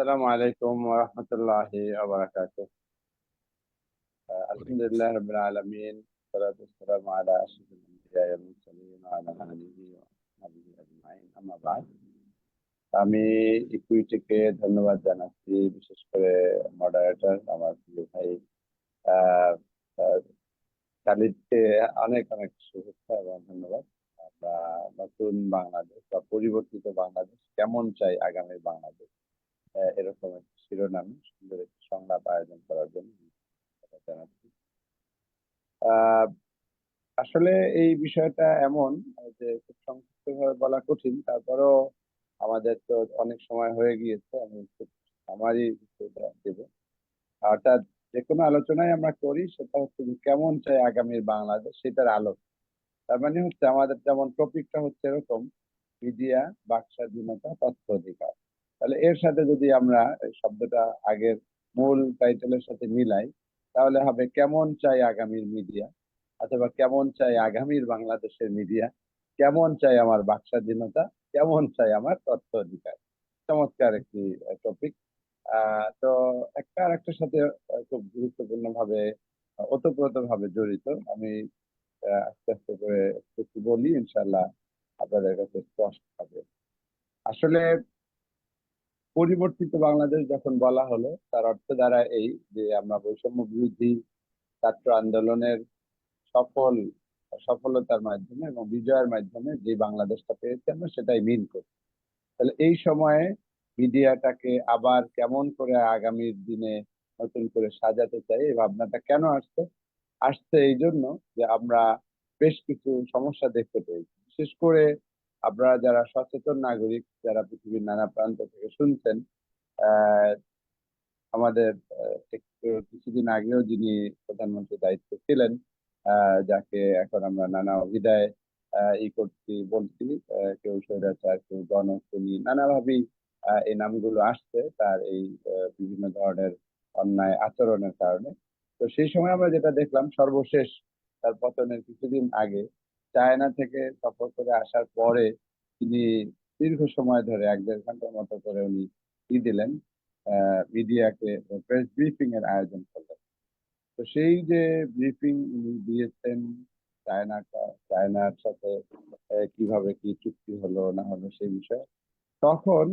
السلام عليكم ورحمة الله وبركاته آه، الحمد لله رب العالمين والصلاة والسلام على أشرف الأنبياء والمرسلين وعلى آله وصحبه أجمعين أما بعد আমি ইকুইটিকে ধন্যবাদ জানাচ্ছি বিশেষ করে মডারেটর আমার প্রিয় ভাই আহ, আহ, খালিদকে অনেক অনেক শুভেচ্ছা এবং ধন্যবাদ আমরা নতুন বাংলাদেশ বা পরিবর্তিত বাংলাদেশ কেমন চাই আগামী বাংলাদেশ আহ, এরকম একটি শিরোনামে, সুন্দর একটি সংলাপ আয়োজন করার জন্য জানাচ্ছি। আসলে এই বিষয়টা এমন যে খুব সংক্ষিপ্ত ভাবে বলা কঠিন, তারপরেও আমাদের তো অনেক সময় হয়ে গিয়েছে, আমি খুব আমারই দেব। অর্থাৎ যে কোনো আলোচনায় আমরা করি, সেটা হচ্ছে যে কেমন চাই আগামীর বাংলাদেশ, সেটার আলো তার মানে হচ্ছে আমাদের যেমন টপিকটা হচ্ছে এরকম, মিডিয়া বাক স্বাধীনতা তথ্য অধিকার। তাহলে এর সাথে যদি আমরা এই শব্দটা আগের মূল টাইটেলের সাথে মিলাই, তাহলে হবে কেমন চাই আগামীর মিডিয়া অথবা কেমন চাই আগামীর বাংলাদেশের মিডিয়া কেমন চাই আমার বাক স্বাধীনতা কেমন চাই আমার তথ্য অধিকার চমৎকার একটি টপিক তো একটা আর একটার সাথে খুব গুরুত্বপূর্ণ ভাবে ওতপ্রোত ভাবে জড়িত। আমি আস্তে আস্তে করে একটু একটু বলি ইনশাল্লাহ আপনাদের কাছে স্পষ্ট হবে আসলে পরিবর্তিত বাংলাদেশ যখন বলা হলো, তার অর্থ দ্বারা এই যে আমরা বৈষম্য বিরোধী ছাত্র আন্দোলনের সফল, সফলতার মাধ্যমে এবং বিজয়ের মাধ্যমে যে বাংলাদেশটা পেয়েছি আমরা সেটাই মিন করি। তাহলে এই সময়ে মিডিয়াটাকে আবার কেমন করে আগামীর দিনে নতুন করে সাজাতে চাই, এই ভাবনাটা কেন আসছে? আসছে এই জন্য যে আমরা বেশ কিছু সমস্যা দেখতে পেয়েছি। বিশেষ করে আপনারা যারা সচেতন নাগরিক, যারা পৃথিবীর নানা প্রান্ত থেকে শুনছেন আমাদের কিছুদিন আগেও যিনি প্রধানমন্ত্রী দায়িত্ব ছিলেন যাকে এখন আমরা নানা অভিধায় ই করছি, বলছি কেউ স্বৈরাচার, কেউ গণখুনি নানাভাবেই এই নামগুলো আসছে তার এই বিভিন্ন ধরনের অন্যায় আচরণের কারণে। তো সেই সময় আমরা যেটা দেখলাম, সর্বশেষ তার পতনের কিছুদিন আগে চায়না থেকে সফর করে আসার পরে তিনি দীর্ঘ সময় ধরে, এক দেড় ঘণ্টার মতো করে উনি ই দিলেন মিডিয়াকে প্রেস ব্রিফিং এর আয়োজন করলেন। তো সেই যে ব্রিফিং উনি দিয়েছেন চায়নাটা, চায়নার সাথে কীভাবে কি চুক্তি হলো, না হলো সেই বিষয়ে, তখন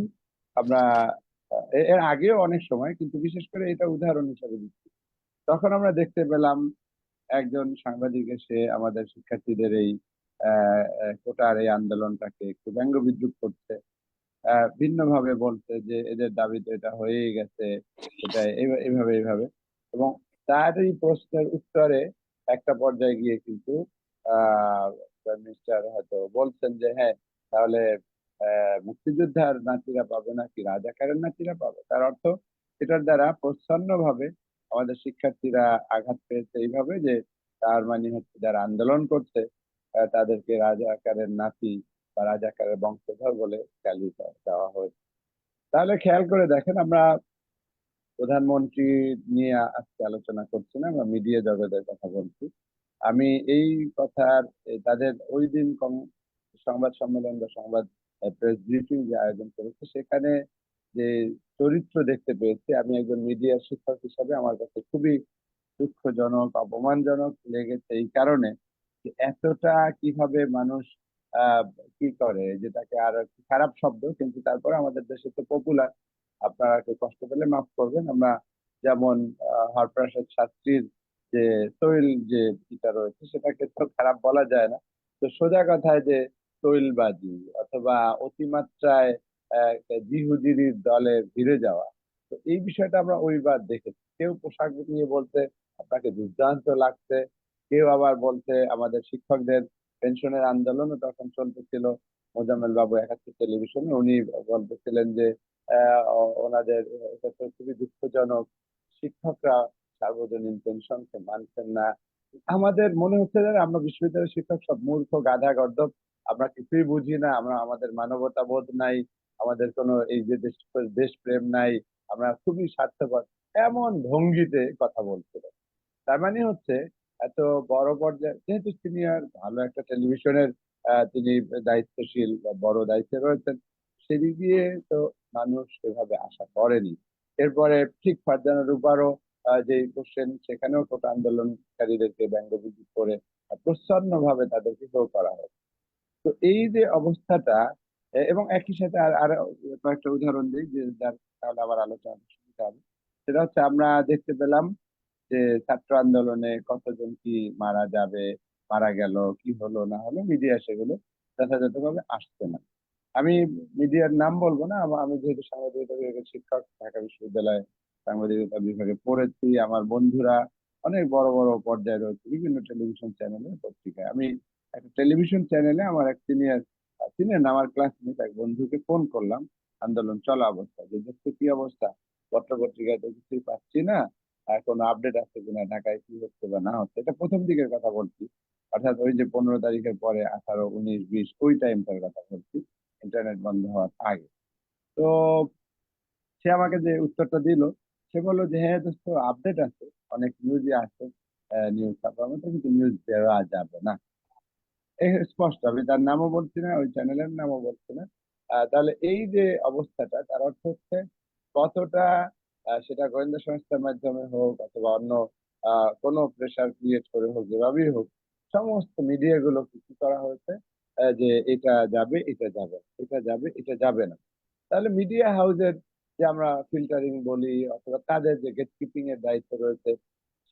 আমরা এর আগেও অনেক সময়, কিন্তু বিশেষ করে এটা উদাহরণ হিসাবে দিচ্ছি। তখন আমরা দেখতে পেলাম একজন সাংবাদিক এসে আমাদের শিক্ষার্থীদের এই কোটার এই আন্দোলনটাকে একটু ব্যঙ্গ বিদ্রুপ করছে ভিন্নভাবে বলছে যে এদের দাবি তো এটা হয়েই গেছে, এটা এইভাবে এইভাবে এবং তার এই প্রশ্নের উত্তরে একটা পর্যায়ে গিয়ে কিন্তু, আহ মিনিস্টার হয়তো বলছেন যে হ্যাঁ তাহলে মুক্তিযোদ্ধার নাতিরা পাবে নাকি, রাজাকারের নাতিরা পাবে? তার অর্থ এটার দ্বারা প্রচ্ছন্ন ভাবে আমাদের শিক্ষার্থীরা আঘাত পেয়েছে এইভাবে যে তার মানে হচ্ছে যারা আন্দোলন করছে তাদেরকে রাজাকারের নাতি বা রাজাকারের বংশধর বলে গালি দেওয়া হয়েছে। তাহলে খেয়াল করে দেখেন, আমরা প্রধানমন্ত্রী নিয়ে আজকে আলোচনা করছি না, আমরা মিডিয়া জগতের কথা বলছি। আমি এই কথার তাদের ওই দিন সংবাদ সম্মেলন বা সংবাদ প্রেস ব্রিফিং যে আয়োজন করেছে, সেখানে যে চরিত্র দেখতে পেয়েছি, আমি একজন মিডিয়া শিক্ষক হিসাবে আমার কাছে খুবই দুঃখজনক, অপমানজনক লেগেছে। এই কারণে এতটা কীভাবে মানুষ কি করে যেটাকে আর খারাপ শব্দ, কিন্তু তারপরে আমাদের দেশে তো পপুলার আপনারা কেউ কষ্ট পেলে মাফ করবেন। আমরা যেমন হরপ্রসাদ শাস্ত্রীর যে তৈল যে ইটা রয়েছে, সেটাকে তো খারাপ বলা যায় না। তো সোজা কথায় যে তৈলবাজি অথবা অতিমাত্রায় জিহুজিরির দলে ভিড়ে যাওয়া, তো এই বিষয়টা আমরা ওইবার দেখেছি। কেউ পোশাক নিয়ে বলতে আপনাকে দুর্দান্ত লাগছে কেউ আবার বলতে আমাদের শিক্ষকদের পেনশনের আন্দোলনও তখন চলতেছিল। মোজাম্মেল বাবু একাত্তর টেলিভিশনে উনি বলতেছিলেন যে ওনাদের এটা খুবই দুঃখজনক। শিক্ষকরা সার্বজনীন পেনশনকে মানছেন না। আমাদের মনে হচ্ছে যে আমরা বিশ্ববিদ্যালয়ের শিক্ষক সব মূর্খ, গাধা, গর্দভ। আমরা কিছুই বুঝি না। আমরা, আমাদের মানবতা বোধ নাই। আমাদের কোনো এই যে দেশ, দেশপ্রেম নাই। আমরা খুবই স্বার্থপর। এমন ভঙ্গিতে কথা বলছিল তার মানে হচ্ছে এত বড় পর্যায়ে যেহেতু তিনি আর ভালো একটা টেলিভিশনের তিনি দায়িত্বশীল বা বড় দায়িত্বে রয়েছেন সেদিক দিয়ে তো মানুষ সেভাবে আশা করেনি। এরপরে ঠিক ফারজানা রূপারও আহ, যে কোশ্চেন সেখানেও কোটা আন্দোলনকারীদেরকে ব্যঙ্গবিদ্যুৎ করে প্রচ্ছন্ন ভাবে তাদেরকে হেয় করা হয়। তো এই যে অবস্থাটা এবং একই সাথে আর আর কয়েকটা উদাহরণ দিই যে যার তাহলে আবার আলোচনা সুবিধা হবে। সেটা হচ্ছে আমরা দেখতে পেলাম যে ছাত্র আন্দোলনে কতজন কি মারা যাবে, মারা গেল, কি হলো, না হলো মিডিয়া সেগুলো যথাযথভাবে আসছে না। আমি মিডিয়ার নাম বলব না, আমি যেহেতু সাংবাদিকতা বিভাগের শিক্ষক, ঢাকা বিশ্ববিদ্যালয়ে সাংবাদিকতা বিভাগে পড়েছি, আমার বন্ধুরা অনেক বড় বড় পর্যায়ে রয়েছে, বিভিন্ন টেলিভিশন চ্যানেলে পত্রিকায়। আমি একটা টেলিভিশন চ্যানেলে আমার এক সিনিয়র সিনিয়র আমার ক্লাসমেট এক বন্ধুকে ফোন করলাম, আন্দোলন চলা অবস্থা যে দেখতে কি অবস্থা, পত্র পত্রিকায় তো কিছুই পাচ্ছি না কোনো আপডেট আছে কিনা, ঢাকায় কি হচ্ছে বা না হচ্ছে, এটা প্রথম দিকের কথা বলছি। অর্থাৎ ওই যে পনেরো তারিখের পরে আঠারো, উনিশ, বিশ, ওই টাইমটার কথা বলছি ইন্টারনেট বন্ধ হওয়ার আগে। তো সে আমাকে যে উত্তরটা দিল, সে বলল যে হ্যাঁ দোস্ত আপডেট আছে, অনেক নিউজই আছে নিউজ ছাপার মতো, কিন্তু নিউজ দেওয়া যাবে না। স্পষ্ট, আমি তার নামও বলছি না, ওই চ্যানেলের নামও বলছি না। তাহলে এই যে অবস্থাটা, তার অর্থ হচ্ছে কতটা সেটা গোয়েন্দা সংস্থার মাধ্যমে হোক অথবা অন্য কোনো প্রেশার ক্রিয়েট করে হোক, যেভাবেই হোক, সমস্ত মিডিয়াগুলো কি করা হয়েছে যে এটা যাবে এটা যাবে এটা যাবে এটা যাবে না। তাহলে মিডিয়া হাউসের যে আমরা ফিল্টারিং বলি অথবা তাদের যে গেট কিপিং এর দায়িত্ব রয়েছে,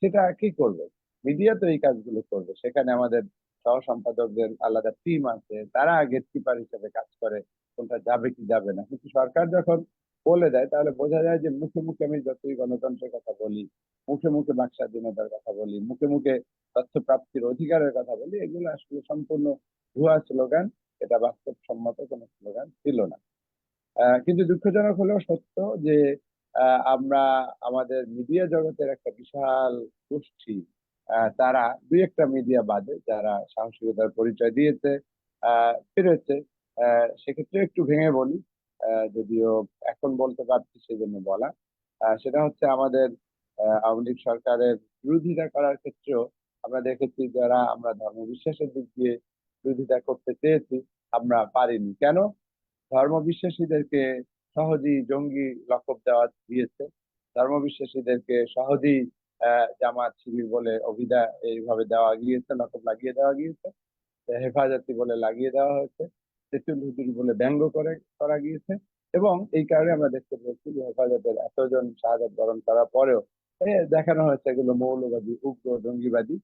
সেটা কি করবে? মিডিয়া তো এই কাজগুলো করবে। সেখানে আমাদের সহ সম্পাদকদের আলাদা টিম আছে, তারা গেট কিপার হিসেবে কাজ করে, কোনটা যাবে কি যাবে না। কিন্তু সরকার যখন বলে দেয় তাহলে বোঝা যায় যে মুখে মুখে আমি যতই গণতন্ত্রের কথা বলি মুখে মুখে বাক স্বাধীনতার কথা বলি মুখে মুখে তথ্য প্রাপ্তির অধিকারের কথা বলি এগুলো আসলে সম্পূর্ণ ভুয়া স্লোগান। এটা বাস্তবসম্মত কোনো স্লোগান ছিল না। কিন্তু দুঃখজনক হলেও সত্য যে আমরা আমাদের মিডিয়া জগতের একটা বিশাল গোষ্ঠী তারা দুই একটা মিডিয়া বাদে যারা সাহসিকতার পরিচয় দিয়েছে আহ, আহ, সেক্ষেত্রে একটু ভেঙে বলি যদিও এখন বলতে পারছি সেজন্য বলা। আহ, সেটা হচ্ছে আমাদের আওয়ামী লীগ সরকারের বিরোধিতা করার ক্ষেত্রেও আমরা দেখেছি যারা আমরা ধর্ম বিশ্বাসের দিক দিয়ে বিরোধিতা করতে চেয়েছি আমরা পারিনি। কেন? ধর্ম বিশ্বাসীদেরকে সহজেই জঙ্গি লকব দেওয়া দিয়েছে। ধর্ম বিশ্বাসীদেরকে সহজেই জামাত শিবির বলে অভিধা এইভাবে দেওয়া গিয়েছে লকব লাগিয়ে দেওয়া গিয়েছে হেফাজতি বলে লাগিয়ে দেওয়া হয়েছে। তেঁতুল বলে ব্যঙ্গ করে, করা গিয়েছে। এবং এই কারণে আমরা দেখতে পেয়েছি যে হেফাজতের এতজন শাহাদাত বরণ করার পরেও দেখানো হয়েছে এগুলো মৌলবাদী, উগ্র, জঙ্গিবাদী।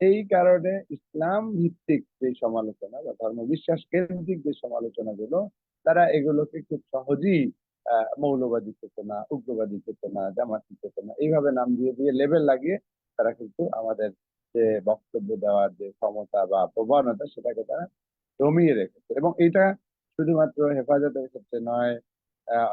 এই কারণে ইসলাম ভিত্তিক যে সমালোচনা বা ধর্ম বিশ্বাস কেন্দ্রিক যে সমালোচনাগুলো, তারা এগুলোকে খুব সহজেই মৌলবাদী চেতনা, উগ্রবাদী চেতনা, জামাতি চেতনা এইভাবে নাম দিয়ে দিয়ে লেবেল লাগিয়ে তারা কিন্তু আমাদের যে বক্তব্য দেওয়ার যে ক্ষমতা বা প্রবণতা, সেটাকে তারা দমিয়ে রেখেছে। এবং এটা শুধুমাত্র হেফাজতের ক্ষেত্রে নয়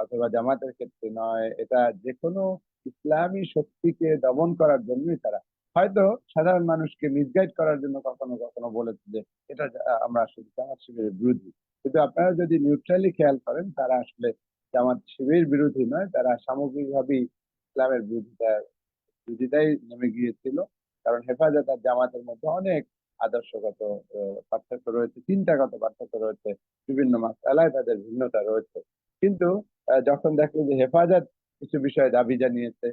অথবা জামাতের ক্ষেত্রে নয়, এটা যে কোনো ইসলামী শক্তিকে দমন করার জন্যই তারা হয়তো সাধারণ মানুষকে মিসগাইড করার জন্য কখনো কখনো বলেছে যে, এটা আমরা আসলে জামাত শিবিরের বিরোধী। কিন্তু আপনারা যদি নিউট্রালি খেয়াল করেন, তারা আসলে জামাত শিবির বিরোধী নয়, তারা সামগ্রিকভাবেই ইসলামের বিরোধিতা, বিরোধিতাই নেমে গিয়েছিল। কারণ হেফাজত আর জামাতের মধ্যে অনেক আদর্শগত পার্থক্য রয়েছে, চিন্তাগত পার্থক্য রয়েছে, বিভিন্ন মাসালায় তাদের ভিন্নতা রয়েছে। কিন্তু যখন দেখল যে হেফাজত কিছু বিষয়ে দাবি জানিয়েছে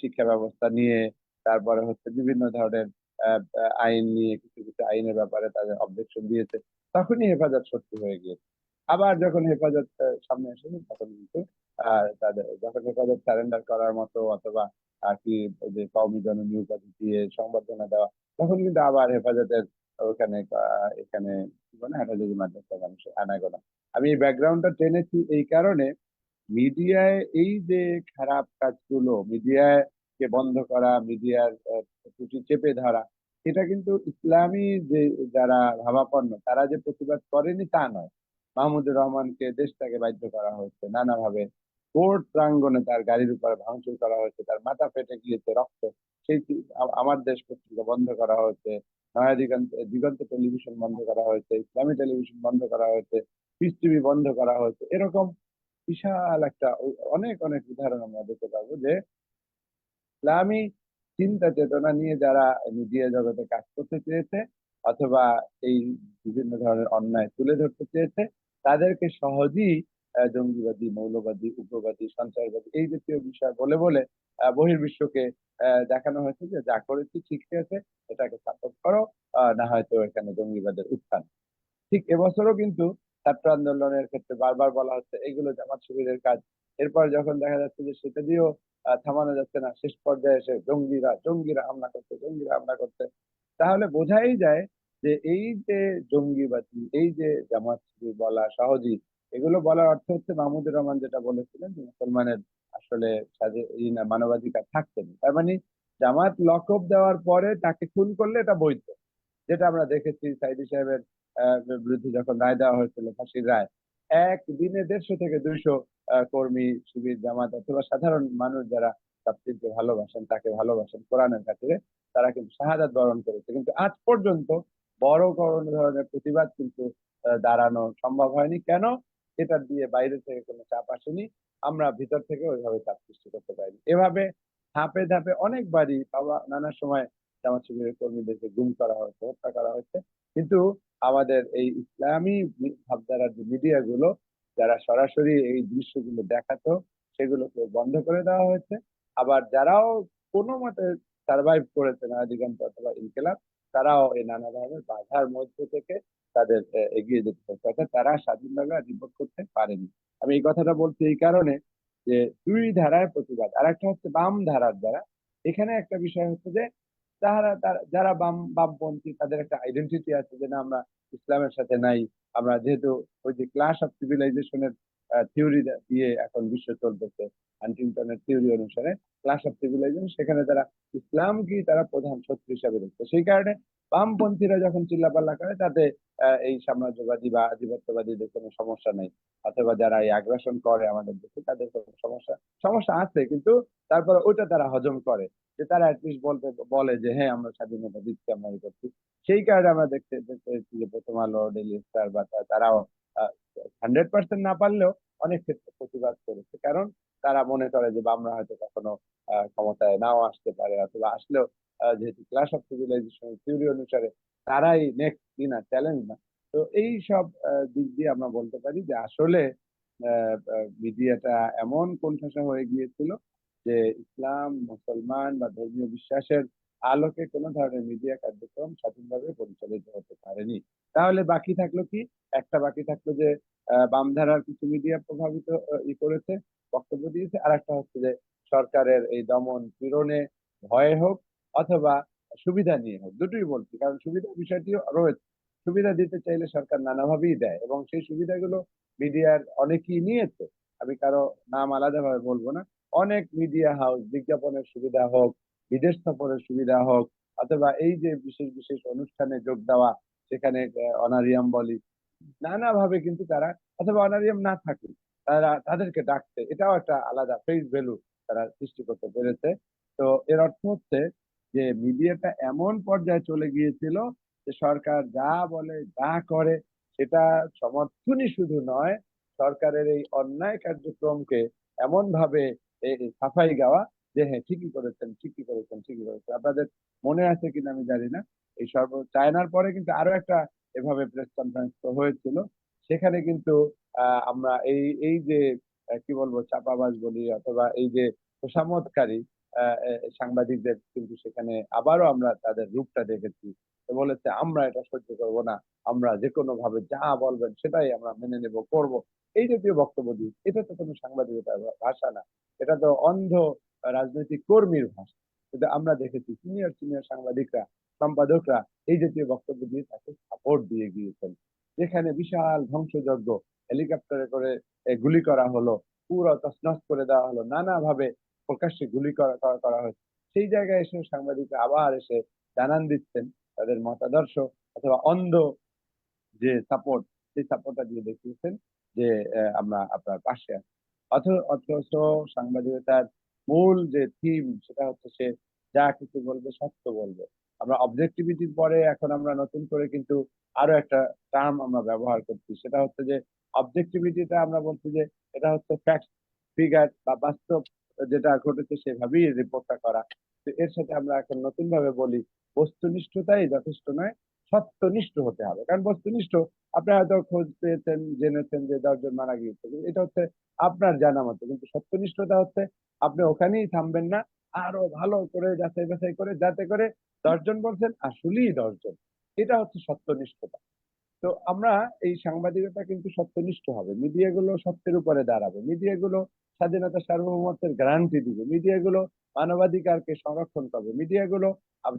শিক্ষা ব্যবস্থা নিয়ে, তারপরে হচ্ছে বিভিন্ন ধরনের আইন নিয়ে, কিছু কিছু আইনের ব্যাপারে তাদের অবজেকশন দিয়েছে, তখনই হেফাজত সত্যি হয়ে গিয়েছে আবার যখন হেফাজত সামনে এসেছে তখন কিন্তু তাদের, যখন হেফাজত সারেন্ডার করার মতো অথবা আর কি, যে কওমি জননী উপাধি দিয়ে সংবর্ধনা দেওয়া তখন কিন্তু আবার হেফাজতের ওখানে এখানে কি বলে হাটাজারি মাদ্রাসা মানুষের আনাগোনা আমি এই ব্যাকগ্রাউন্ডটা টেনেছি এই কারণে মিডিয়ায় এই যে খারাপ কাজগুলো মিডিয়ায় কে বন্ধ করা, মিডিয়ার ত্রুটি চেপে ধরা, এটা কিন্তু ইসলামী যে যারা ভাবাপন্ন, তারা যে প্রতিবাদ করেনি তা নয়। মাহমুদুর রহমানকে দেশ থেকে বাধ্য করা হয়েছে নানাভাবে। কোর্ট প্রাঙ্গনে তার গাড়ির উপরে ভাঙচুর করা হয়েছে, তার মাথা ফেটে গিয়েছে রক্ত। সেই আমার দেশ পত্রিকা বন্ধ করা হয়েছে নয়া দিগন্ত দিগন্ত টেলিভিশন বন্ধ করা হয়েছে, ইসলামী টেলিভিশন বন্ধ করা হয়েছে, পিস টিভি বন্ধ করা হয়েছে। এরকম বিশাল একটা অনেক অনেক উদাহরণ আমরা দেখতে পাবো যে ইসলামী চিন্তা চেতনা নিয়ে যারা মিডিয়া জগতে কাজ করতে চেয়েছে অথবা এই বিভিন্ন ধরনের অন্যায় তুলে ধরতে চেয়েছে, তাদেরকে সহজেই জঙ্গিবাদী, মৌলবাদী, উগ্রবাদী সন্ত্রাসবাদী এই জাতীয় বিষয় বলে বলে বহির্বিশ্বকে দেখানো হয়েছে যে যা করেছি ঠিক আছে এটাকে সাপোর্ট করো না হয়তো এখানে জঙ্গিবাদের উত্থান। ঠিক এবছরও কিন্তু ছাত্র আন্দোলনের ক্ষেত্রে বারবার বলা হচ্ছে এগুলো জামাত শিবিরের কাজ। এরপর যখন দেখা যাচ্ছে যে সেটা দিয়েও থামানো যাচ্ছে না, শেষ পর্যায়ে এসে জঙ্গিরা জঙ্গিরা হামলা করছে, জঙ্গিরা হামলা করছে। তাহলে বোঝাই যায় যে এই যে জঙ্গিবাদী, এই যে জামাত বলা সহজই এগুলো বলার অর্থ হচ্ছে মাহমুদুর রহমান যেটা বলেছিলেন যে মুসলমানের আসলে মানবাধিকার থাকছে না। তার মানে জামাত লকআপ দেওয়ার পরে তাকে খুন করলে এটা বৈধ। যেটা আমরা দেখেছি সাইদি সাহেবের বিরুদ্ধে যখন রায় দেওয়া হয়েছিল ফাঁসির রায়, এক দিনে দেড়শো থেকে দুইশো কর্মী, শিবির, জামাত অথবা সাধারণ মানুষ যারা তাফসীরকে ভালোবাসেন, তাকে ভালোবাসেন কোরআনের খাতিরে, তারা কিন্তু শাহাদাত বরণ করেছে। কিন্তু আজ পর্যন্ত বড় কোনো ধরনের প্রতিবাদ কিন্তু দাঁড়ানো সম্ভব হয়নি। কেন? এটা দিয়ে বাইরে থেকে কোনো চাপ আসেনি। আমরা ভিতর থেকে ওইভাবে চাপ সৃষ্টি করতে পারিনি। এভাবে ধাপে ধাপে অনেকবারই বাবা নানা সময় জামাত শিবিরের কর্মীদেরকে গুম করা হয়েছে, হত্যা করা হয়েছে। কিন্তু আমাদের এই ইসলামী ভাবধারার যে মিডিয়া গুলো যারা সরাসরি এই দৃশ্যগুলো দেখাতো, সেগুলোকে বন্ধ করে দেওয়া হয়েছে। আবার যারাও কোনো মতে সার্ভাইভ করেছে নাদিগঞ্জ অথবা ইনকেলাব, তারাও এই নানা ধরনের বাধার মধ্যে থেকে তাদের এগিয়ে যেতে হচ্ছে অর্থাৎ তারা স্বাধীনভাবে রিপোর্ট করতে পারেনি। আমি এই কথাটা বলছি এই কারণে যে দুই ধারার প্রতিবাদ আর একটা হচ্ছে বাম ধারার দ্বারা। এখানে একটা বিষয় হচ্ছে যে তারা- যারা বাম, বামপন্থী, তাদের একটা আইডেন্টিটি আছে যে না, আমরা ইসলামের সাথে নাই। আমরা যেহেতু ওই যে ক্লাস অফ সিভিলাইজেশনের থিওরি দিয়ে এখন বিশ্ব চলতেছে। হান্টিংটনের থিওরি অনুসারে ক্লাস অফ সিভিলাইজেশন সেখানে তারা ইসলামকেই তারা প্রধান শত্রু হিসাবে দেখছে। সেই কারণে বামপন্থীরা যখন চিল্লাপাল্লা করে, তাতে এই সাম্রাজ্যবাদী বা আধিপত্যবাদীদের কোনো সমস্যা নেই। অথবা যারা এই আগ্রাসন করে আমাদের দেশে, তাদের কোনো সমস্যা সমস্যা আছে। কিন্তু তারপরে ওইটা তারা হজম করে। যে তারা অ্যাটলিস্ট বলতে, বলে যে হ্যাঁ আমরা স্বাধীনতা দিচ্ছি, আমরা করছি। সেই কারণে আমরা দেখতে দেখতে যে প্রথম আলো ডেলি স্টার বা তারাও হান্ড্রেড পার্সেন্ট না পারলেও অনেক ক্ষেত্রে প্রতিবাদ করেছে। কারণ তারা মনে করে যে বামরা হয়তো কখনো ক্ষমতায় নাও আসতে পারে অথবা আসলেও যেহেতু ক্লাস অফ সিভিলাইজেশন থিওরি অনুসারে তারাই নেক্সট কিনা চ্যালেঞ্জ না। তো এই সব দিক দিয়ে আমরা বলতে পারি যে আসলে মিডিয়াটা এমন কোণঠাসা হয়ে গিয়েছিল যে ইসলাম, মুসলমান বা ধর্মীয় বিশ্বাসের আলোকে কোনো ধরনের মিডিয়া কার্যক্রম স্বাধীনভাবে পরিচালিত হতে পারেনি। তাহলে বাকি থাকল কি? একটা বাকি থাকল যে বামধারার কিছু মিডিয়া প্রভাবিত ই করেছে, বক্তব্য দিয়েছে। আর একটা হচ্ছে যে, সরকারের এই দমন পীড়নে ভয়ে হোক অথবা সুবিধা নিয়ে হোক, দুটোই বলছি, কারণ সুবিধা বিষয়টিও রয়েছে। সুবিধা দিতে চাইলে সরকার নানাভাবেই দেয় এবং সেই সুবিধাগুলো মিডিয়ার অনেকেই নিয়েছে। আমি কারও নাম আলাদাভাবে বলব না। অনেক মিডিয়া হাউস বিজ্ঞাপনের সুবিধা হোক বিদেশ সফরের সুবিধা হোক, অথবা এই যে বিশেষ বিশেষ অনুষ্ঠানে যোগ দেওয়া, সেখানে অনারিয়াম বলি, নানাভাবে কিন্তু তারা, অথবা অনারিয়াম না থাকুক, তারা তাদেরকে ডাকছে। এটাও একটা আলাদা ফেস ভ্যালু তারা সৃষ্টি করতে পেরেছে। তো এর অর্থ হচ্ছে যে মিডিয়াটা এমন পর্যায়ে চলে গিয়েছিল যে সরকার যা বলে, যা করে, সেটা সমর্থনই শুধু নয়, সরকারের এই অন্যায় কার্যক্রমকে এমন ভাবে সাফাই গাওয়া যে হ্যাঁ ঠিকই করেছেন ঠিকই করেছেন ঠিকই করেছেন। আপনাদের মনে আছে কিনা আমি জানি না। এই সর্ব, চায়নার পরে কিন্তু আরও একটা এভাবে প্রেস কনফারেন্স হয়েছিল। সেখানে কিন্তু আমরা এই এই যে কি বলব, চাপাবাজ বলি অথবা এই যে তোষামতকারী সাংবাদিকদের কিন্তু সেখানে আবারও আমরা তাদের রূপটা দেখেছি। বলেছে, আমরা এটা সহ্য করব না। আমরা যে কোনো ভাবে যা বলবেন সেটাই আমরা মেনে নেব, করব। এই জাতীয় বক্তব্য দিই। এটা তো কোনো সাংবাদিকতার ভাষা না। এটা তো অন্ধ রাজনৈতিক কর্মীর ভাষা। কিন্তু আমরা দেখেছি সিনিয়র সিনিয়র সাংবাদিকরা, সম্পাদকরা এই জাতীয় বক্তব্য দিয়ে তাকে সাপোর্ট দিয়ে গিয়েছেন। যেখানে বিশাল ধ্বংসযজ্ঞ হেলিকপ্টারে করে গুলি করা হলো, পুরো তছনছ করে দেওয়া হলো, নানাভাবে প্রকাশ্যে গুলি করা করা হয়েছে। সেই জায়গায় এসে সাংবাদিকরা আবার এসে জানান দিচ্ছেন, তাদের মতাদর্শ অথবা অন্ধ যে সাপোর্ট সেই সাপোর্টটা দিয়ে দেখিয়েছেন যে আমরা আপনার পাশে আছি। অথ- অথচ সাংবাদিকতার মূল যে থিম সেটা হচ্ছে সে যা কিছু বলবে, সত্য বলবে। আমরা অবজেক্টিভিটির পরে এখন আমরা নতুন করে কিন্তু আরও একটা টার্ম আমরা ব্যবহার করছি। সেটা হচ্ছে যে অবজেক্টিভিটিটা আমরা বলছি যে এটা হচ্ছে ফ্যাক্ট ফিগার বা বাস্তব যেটা ঘটেছে সেভাবেই রিপোর্টটা করা। তো এর সাথে আমরা এখন নতুন ভাবে বলি, বস্তুনিষ্ঠতাই যথেষ্ট নয়, সত্যনিষ্ঠ হতে হবে। কারণ বস্তুনিষ্ঠ, আপনি হয়তো খোঁজ পেয়েছেন, জেনেছেন যে দশজন মারা গিয়েছে এটা হচ্ছে আপনার জানা মতো। কিন্তু সত্যনিষ্ঠতা হচ্ছে আপনি ওখানেই থামবেন না। আরও ভালো করে যাচাই বাছাই করে, যাতে করে দশজন বলছেন, আসলেই দশজন। এটা হচ্ছে সত্যনিষ্ঠতা। তো আমরা এই সাংবাদিকতা কিন্তু সত্যনিষ্ঠ হবে। মিডিয়াগুলো সত্যের উপরে দাঁড়াবে। মিডিয়াগুলো স্বাধীনতা সার্বভৌমত্বের গ্যারান্টি দিবে। মিডিয়াগুলো মানবাধিকারকে সংরক্ষণ করবে। মিডিয়াগুলো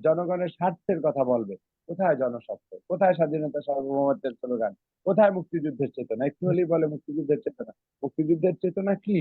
জনগণের স্বার্থের কথা বলবে। কোথায় জনস্বার্থ? কোথায় স্বাধীনতা সার্বভৌমত্বের স্লোগান? কোথায় মুক্তিযুদ্ধের চেতনা? একটু হলেই বলে মুক্তিযুদ্ধের চেতনা। মুক্তিযুদ্ধের চেতনা কি?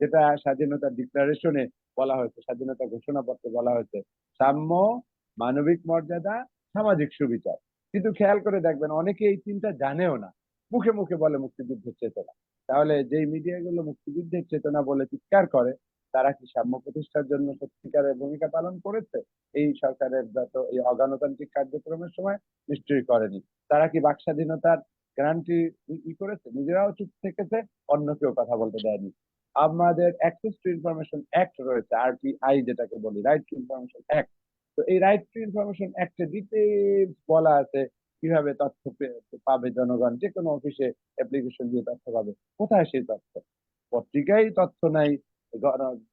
যেটা স্বাধীনতা ডিক্লারেশনে বলা হয়েছে, স্বাধীনতা ঘোষণাপত্রে বলা হয়েছে। সাম্য, মানবিক মর্যাদা, সামাজিক সুবিচার। কিন্তু খেয়াল করে দেখবেন, অনেকে এই তিনটা জানেও না। মুখে মুখে বলে মুক্তিযুদ্ধের চেতনা। তাহলে যেই মিডিয়াগুলো মুক্তিযুদ্ধের চেতনা বলে চিৎকার করে, তারা কি সাম্য প্রতিষ্ঠার জন্য সত্যিকারের ভূমিকা পালন করেছে? এই সরকারের যত এই অগণতান্ত্রিক কার্যক্রমের সময় নিশ্চয়ই করেনি। তারা কি বাক স্বাধীনতার গ্যারান্টি ই করেছে? নিজেরাও চুপ থেকেছে? অন্য কেউ কথা বলতে দেয়নি। আমাদের অ্যাক্সেস টু ইনফরমেশন অ্যাক্ট রয়েছে আরটিআই যেটাকে বলি রাইট টু ইনফরমেশন অ্যাক্ট তো এই রাইট টু ইনফরমেশন অ্যাক্টে ডিটেলস বলা আছে, কীভাবে তথ্য পাবে জনগণ যে কোনো অফিসে অ্যাপ্লিকেশন দিয়ে তথ্য পাবে। কোথায় সেই তথ্য? পত্রিকায় তথ্য নাই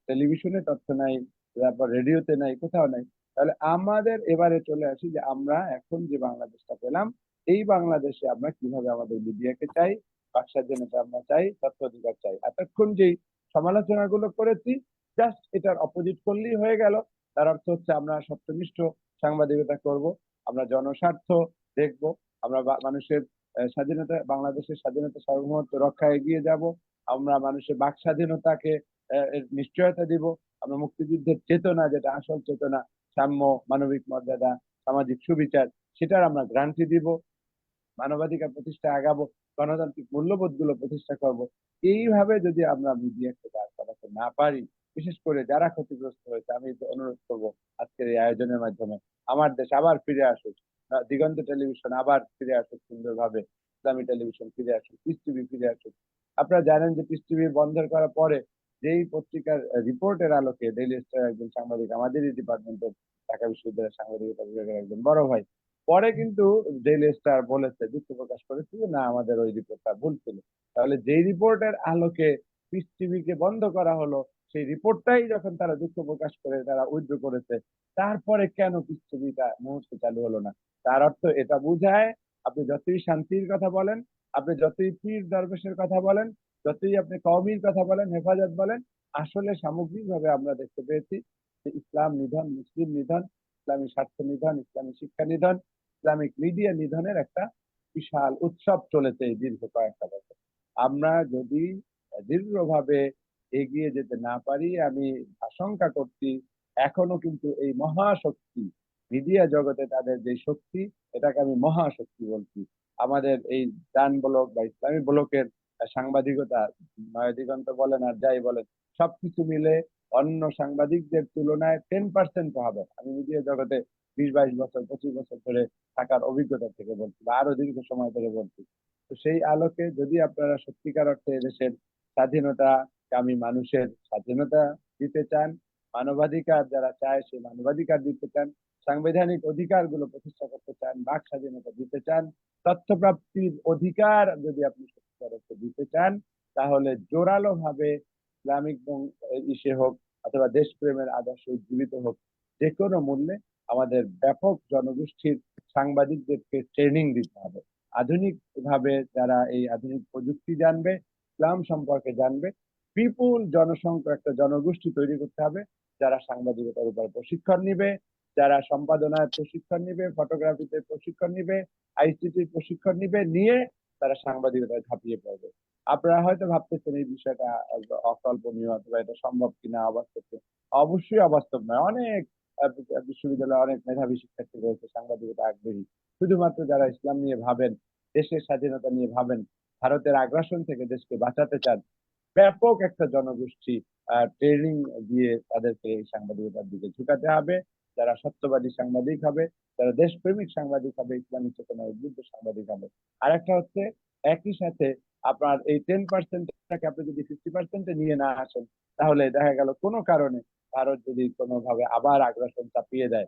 টেলিভিশনে তথ্য নাই, তারপর রেডিওতে নাই, কোথাও নাই। তাহলে আমাদের এবারে চলে আসি যে আমরা এখন যে বাংলাদেশটা পেলাম, এই বাংলাদেশে আমরা কীভাবে আমাদের মিডিয়াকে চাই বাক জন্য আমরা চাই তথ্য অধিকার চাই। এতক্ষণ যেই সমালোচনাগুলো করেছি জাস্ট এটার অপোজিট করলেই হয়ে গেল। তার অর্থ হচ্ছে আমরা সত্যনিষ্ঠ সাংবাদিকতা করব, আমরা জনস্বার্থ দেখব, আমরা মানুষের স্বাধীনতা, বাংলাদেশের স্বাধীনতা সার্বভৌমত্ব রক্ষায় এগিয়ে যাব, আমরা মানুষের বাক স্বাধীনতাকে নিশ্চয়তা দিব, আমরা মুক্তিযুদ্ধের চেতনা, যেটা আসল চেতনা, সাম্য, মানবিক মর্যাদা, সামাজিক সুবিচার, সেটার আমরা গ্রান্টি দিব, মানবাধিকার প্রতিষ্ঠা আগাবো। গণতান্ত্রিক মূল্যবোধগুলো প্রতিষ্ঠা করব। এইভাবে যদি আমরা মিডিয়াকে দাঁড় করাতে না পারি, বিশেষ করে যারা ক্ষতিগ্রস্ত হয়েছে, আমি অনুরোধ করব আজকের এই আয়োজনের মাধ্যমে, আমার দেশ আবার ফিরে আসুক দিগন্ত টেলিভিশন আবার ফিরে আসুক সুন্দরভাবে, ইসলামী টেলিভিশন ফিরে আসুক পিস টিভি ফিরে আসুক। আপনারা জানেন যে পিস টিভি বন্ধ করার পরে, যেই পত্রিকার রিপোর্টের আলোকে ডেইলি স্টার একজন সাংবাদিক, আমাদেরই ডিপার্টমেন্টের ঢাকা বিশ্ববিদ্যালয়ের সাংবাদিকতা বিভাগের একজন বড় ভাই পরে কিন্তু ডেইলি স্টার বলেছে, দুঃখ প্রকাশ করেছে যে, না, আমাদের ওই রিপোর্টটা ভুল ছিল। তাহলে যেই রিপোর্টের আলোকে পিস টিভিকে বন্ধ করা হলো, সেই রিপোর্টটাই যখন তারা দুঃখ প্রকাশ করে, তারা উইথড্র করেছে, তারপরে কেন পিস টিভিটা মুহূর্তে চালু হলো না? তার অর্থ এটা বুঝায়, আপনি যতই শান্তির কথা বলেন, আপনি যতই পীর দরবেশের কথা বলেন, যতই আপনি কওমির কথা বলেন, হেফাজত বলেন, আসলে সামগ্রিকভাবে আমরা দেখতে পেয়েছি যে ইসলাম নিধন, মুসলিম নিধন ইসলামী স্বার্থ নিধন, ইসলামী শিক্ষা নিধন, ইসলামিক মিডিয়া নিধনের একটা বিশাল উৎসব চলেছে এই দীর্ঘ কয়েকটা বছর। আমরা যদি দীর্ঘভাবে এগিয়ে যেতে না পারি, আমি আশঙ্কা করছি এখনও কিন্তু এই মহাশক্তি, মিডিয়া জগতে তাদের যে শক্তি, এটাকে আমি মহাশক্তি বলছি। আমাদের এই ডান ব্লক বা ইসলামী ব্লকের সাংবাদিকতা, নয় দিগন্ত বলেন আর যাই বলেন, সবকিছু মিলে অন্য সাংবাদিকদের তুলনায় টেন পার্সেন্ট হবে আমি মিডিয়া জগতে বিশ, বাইশ বছর, পঁচিশ বছর ধরে থাকার অভিজ্ঞতা থেকে বলছি বা আরও দীর্ঘ সময় ধরে বলছি। তো সেই আলোকে যদি আপনারা সত্যিকার অর্থে দেশের স্বাধীনতা আমি মানুষের স্বাধীনতা দিতে চান, মানবাধিকার যারা চায় সেই মানবাধিকার দিতে চান, সাংবিধানিক অধিকারগুলো প্রতিষ্ঠা করতে চান, বাক স্বাধীনতা দিতে চান তথ্য প্রাপ্তির অধিকার যদি আপনি সত্যিকার অর্থে দিতে চান, তাহলে জোরালো ভাবে ইসলামিক ইসে হোক অথবা দেশপ্রেমের আদর্শ উজ্জীবিত হোক যে কোনো মূল্যে আমাদের ব্যাপক জনগোষ্ঠীর সাংবাদিকদেরকে ট্রেনিং দিতে হবে। আধুনিক ভাবে যারা এই আধুনিক প্রযুক্তি জানবে, ইসলাম সম্পর্কে জানবে, বিপুল জনসংখ্যা একটা জনগোষ্ঠী তৈরি করতে হবে, যারা সাংবাদিকতার উপর প্রশিক্ষণ নিবে, যারা সম্পাদনার প্রশিক্ষণ নিবে ফটোগ্রাফিতে প্রশিক্ষণ নিবে আইসিটির প্রশিক্ষণ নিবে, নিয়ে তারা সাংবাদিকতায় ঝাঁপিয়ে পড়বে। আপনারা হয়তো ভাবতেছেন এই বিষয়টা অকল্পনীয় অথবা এটা সম্ভব কিনা অবাস্তব অবশ্যই অবাস্তব নয়। অনেক বিশ্ববিদ্যালয়ে অনেক মেধাবী শিক্ষার্থী রয়েছে, সাংবাদিকতা আগ্রহী। শুধুমাত্র যারা ইসলাম নিয়ে ভাবেন, দেশের স্বাধীনতা নিয়ে ভাবেন, ভারতের আগ্রাসন থেকে দেশকে বাঁচাতে চান, ব্যাপক একটা জনগোষ্ঠী ট্রেনিং দিয়ে তাদেরকে এই সাংবাদিকতার দিকে ঝুঁকাতে হবে। যারা সত্যবাদী সাংবাদিক হবে, যারা দেশপ্রেমিক সাংবাদিক হবে, ইসলামী চেতনার উদ্বুদ্ধ সাংবাদিক হবে। আর একটা হচ্ছে, একই সাথে আপনার এই টেন পার্সেন্টটাকে আপনি যদি ফিফটি পার্সেন্টে নিয়ে না আসেন, তাহলে দেখা গেল কোনো কারণে ভারত যদি কোনোভাবে আবার আগ্রাসন চাপিয়ে দেয়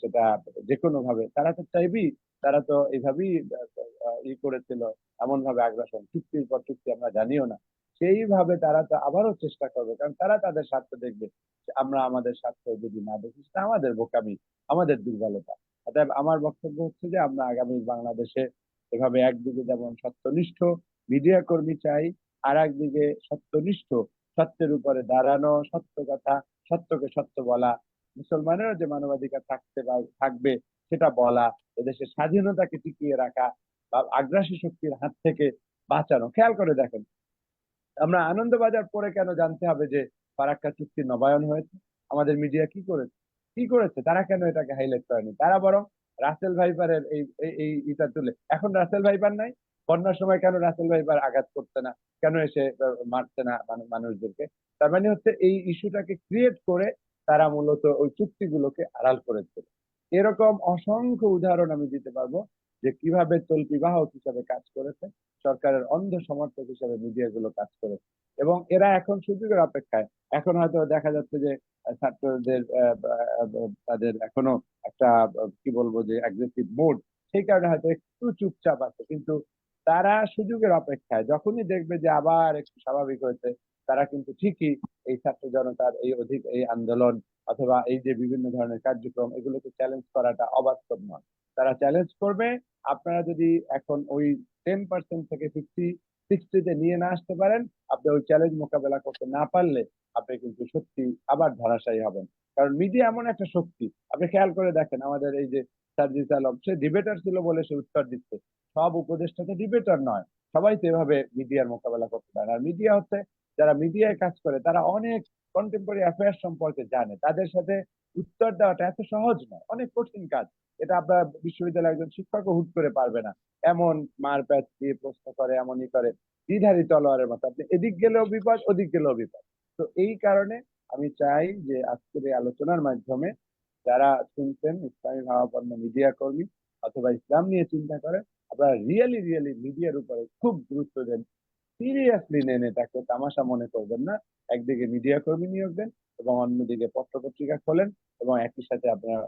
সেটা যে কোনো ভাবে তারা তো চাইবেই, তারা তো এইভাবেই ই করেছিল এমন ভাবে আগ্রাসন। চুক্তির পর চুক্তি আমরা জানিও না। সেইভাবে তারা তো আবারও চেষ্টা করবে, কারণ তারা তাদের স্বার্থ দেখবে আমরা আমাদের স্বার্থ যদি না দেখি, সেটা আমাদের বোকামি, আমাদের দুর্বলতা। অতএব আমার বক্তব্য হচ্ছে যে, আমরা আগামী বাংলাদেশে এভাবে একদিকে যেমন সত্যনিষ্ঠ মিডিয়া কর্মী চাই আর একদিকে সত্যনিষ্ঠ, সত্যের উপরে দাঁড়ানো, সত্য কথা, সত্যকে সত্য বলা। মুসলমানেরও যে মানবাধিকার থাকতে থাকবে, সেটা বলা এদেশের স্বাধীনতাকে টিকিয়ে রাখা, বা আগ্রাসী শক্তির হাত থেকে বাঁচানো। খেয়াল করে দেখেন, আমরা আনন্দবাজার পরে কেন জানতে হবে যে ফারাক্কা চুক্তি নবায়ন হয়েছে? আমাদের মিডিয়া কি করেছে? কি করেছে? তারা কেন এটাকে হাইলাইট করেনি? তারা বরং রাসেল ভাইপারের এই, এই- এই ইটা তুলে। এখন রাসেল ভাইপার নাই বন্যার সময় কেন রাসেল ভাইপার আঘাত করছে না? কেন এসে মারছে না মানু- মানুষদেরকে? তার মানে হচ্ছে এই ইস্যুটাকে ক্রিয়েট করে তারা মূলত ওই চুক্তিগুলোকে আড়াল করে করেছে এরকম অসংখ্য উদাহরণ আমি দিতে পারব যে কীভাবে তল্পি বাহক হিসাবে কাজ করেছে, সরকারের অন্ধ সমর্থক হিসাবে মিডিয়া গুলো কাজ করেছে। এবং এরা এখন সুযোগের অপেক্ষায়। এখন হয়তো দেখা যাচ্ছে যে ছাত্রদের তাদের এখনও একটা, কি বলব যে অ্যাগ্রেসিভ মোড সেই কারণে হয়তো একটু চুপচাপ আছে। কিন্তু তারা সুযোগের অপেক্ষায়। যখনই দেখবে যে আবার একটু স্বাভাবিক হয়েছে, তারা কিন্তু ঠিকই এই ছাত্র জনতার এই অধিক, এই আন্দোলন অথবা এই যে বিভিন্ন ধরনের কার্যক্রম, এগুলোকে চ্যালেঞ্জ করাটা অবাস্তব নয়। তারা চ্যালেঞ্জ করবে, আপনারা যদি এখন ওই টেন পার্সেন্ট থেকে ফিফটি সিক্সটিতে নিয়ে না আসতে পারেন, আপনি ওই চ্যালেঞ্জ মোকাবেলা করতে না পারলে আপনি কিন্তু সত্যি আবার ধরাশায়ী হবেন। কারণ মিডিয়া এমন একটা শক্তি, আপনি খেয়াল করে দেখেন আমাদের এই যে সার্জিস আলম, সে ডিবেটার ছিল বলে সে উত্তর দিচ্ছে। সব উপদেষ্টা তো ডিবেটার নয়। সবাই তো এভাবে মিডিয়ার মোকাবেলা করতে পারে। আর মিডিয়া হচ্ছে, যারা মিডিয়ায় কাজ করে, তারা অনেক কন্টেম্পোরারি অ্যাফেয়ার সম্পর্কে জানে। তাদের সাথে উত্তর দেওয়াটা এত সহজ নয়। অনেক কঠিন কাজ। এটা আপনার বিশ্ববিদ্যালয়ের একজন শিক্ষকও হুট করে পারবে না। এমন মার প্যাচ দিয়ে প্রশ্ন করে, এমনই করে। দ্বিধারি তলোয়ারের মতো। আপনি এদিক গেলেও বিপদ, ওদিক গেলেও বিপদ। তো এই কারণে আমি চাই যে আজকের এই আলোচনার মাধ্যমে যারা শুনছেন, ইসলামী ভাবাপন্ন মিডিয়া কর্মী অথবা ইসলাম নিয়ে চিন্তা করেন আপনারা রিয়েলি রিয়েলি মিডিয়ার উপরে খুব গুরুত্ব দেন। সিরিয়াসলি নেন এটাকে, তামাশা মনে করবেন না। একদিকে মিডিয়া কর্মী নিয়োগ দেন এবং অন্যদিকে পত্রপত্রিকা খোলেন এবং একই সাথে আপনারা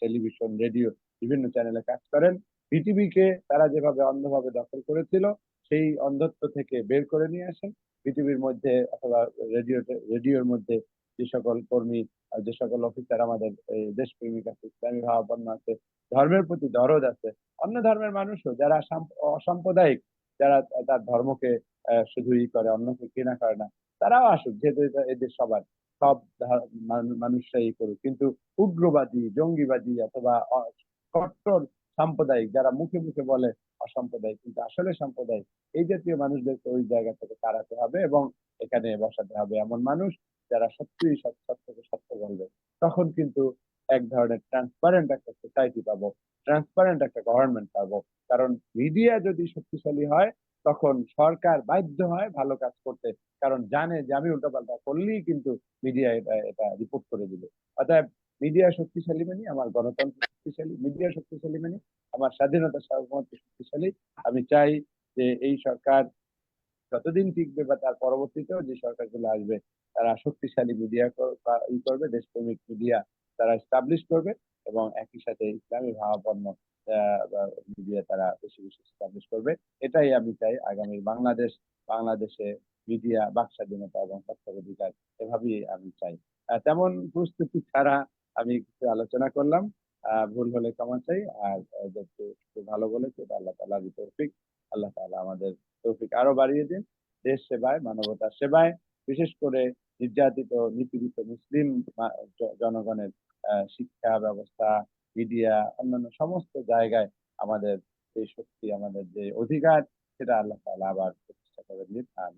টেলিভিশন রেডিও বিভিন্ন চ্যানেলে কাজ করেন। বিটিভি কে তারা যেভাবে অন্ধভাবে দখল করেছিল, সেই অন্ধত্ব থেকে বের করে নিয়ে আসেন। পৃথিবীর মধ্যে অথবা রেডিও রেডিওর মধ্যে যে সকল কর্মী যে সকল অফিসার আমাদের দেশপ্রেমিক আছে ইসলামী ভাবাপন্ন আছে ধর্মের প্রতি দরদ আছে অন্য ধর্মের মানুষও যারা সাম্প- অসাম্প্রদায়িক যারা তার ধর্মকে আহ, শুধু ই করে অন্যকে ঘৃণা করে না তারাও আসুক যেহেতু এদের সবার সব মানু- মানুষরাই করুক কিন্তু উগ্রবাদী জঙ্গিবাদী অথবা কট্টর সাম্প্রদায়িক যারা মুখে মুখে বলে অসাম্প্রদায়িক কিন্তু আসলে সাম্প্রদায়িক এই জাতীয় মানুষদেরকে ওই জায়গা থেকে তাড়াতে হবে এবং এখানে বসাতে হবে। এমন মানুষ যারা সত্যিই সৎ- সত্যকে সত্য বলবে, তখন কিন্তু এক ধরনের ট্রান্সপারেন্ট একটা সোসাইটি পাবো ট্রান্সপারেন্ট একটা গভর্নমেন্ট পাবো। কারণ মিডিয়া যদি শক্তিশালী হয়, তখন সরকার বাধ্য হয় ভালো কাজ করতে। কারণ জানে যে আমি উল্টোপাল্টা করলেই কিন্তু মিডিয়া এটা এটা রিপোর্ট করে দিবে। অতএব মিডিয়া শক্তিশালী মানে আমার গণতন্ত্র শক্তিশালী মিডিয়া শক্তিশালী মানে আমার স্বাধীনতা সার্বভৌমত্ব শক্তিশালী। আমি চাই যে এই সরকার যতদিন টিকবে বা তার পরবর্তীতেও যে সরকারগুলো আসবে, তারা শক্তিশালী মিডিয়া ই করবে, দেশপ্রেমিক মিডিয়া তারা এস্টাবলিশ করবে এবং একই সাথে ইসলামী ভাবাপন্ন মিডিয়া তারা বেশি বেশি এস্টাবলিশ করবে। এটাই আমি চাই আগামী বাংলাদেশ, বাংলাদেশে মিডিয়া বাক স্বাধীনতা এবং তথ্যাধিকার এভাবেই আমি চাই। তেমন প্রস্তুতি ছাড়া আমি কিছু আলোচনা করলাম। ভুল হলে ক্ষমা চাই, আর ভালো বলেছে আল্লাহ তালা তৌফিক। আল্লাহ তাআলা আমাদের তৌফিক আরও বাড়িয়ে দিন। দেশ সেবায়, মানবতা সেবায়, বিশেষ করে নির্যাতিত, নিপীড়িত মুসলিম জনগণের শিক্ষা ব্যবস্থা, মিডিয়া, অন্যান্য সমস্ত জায়গায় আমাদের যে শক্তি, আমাদের যে অধিকার, সেটা আল্লাহ তালা আবার প্রতিষ্ঠা করে দিন। আমি